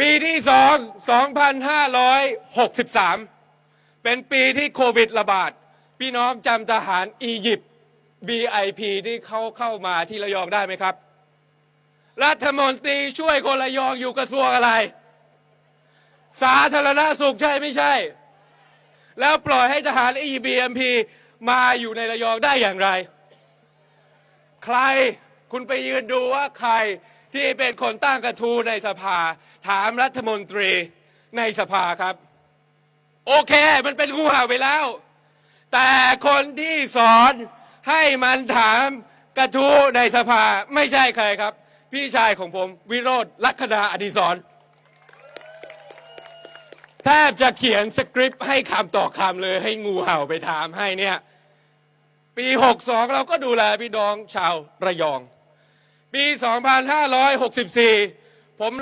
ปีที่สอง2,563 เป็นปีที่โควิดระบาด พี่น้องจำทหารอียิปต์ BIP ที่เขาเข้ามาที่ระยองได้ไหมครับ รัฐมนตรีช่วยคนระยองอยู่กระทรวงอะไร สาธารณสุขใช่ไม่ใช่ แล้วปล่อยให้ทหาร EBMP มาอยู่ในระยองได้อย่างไร ใครคุณไปยืนดูว่าใคร ที่เป็นคนตั้งกระทู้ในสภา ถามรัฐมนตรีในสภาครับ โอเค มันเป็นงูเห่าไปแล้ว แต่คนที่สอนให้มันถามกระทู้ในสภาไม่ใช่ใครครับ พี่ชายของผมวิโรธลัคนาอดิศรแทบจะเขียนสคริปต์ให้คำต่อคำเลยให้งูเห่าไปถามให้เนี่ย ปี 62 เราก็ดูแลพี่น้องชาวระยอง ปี 2564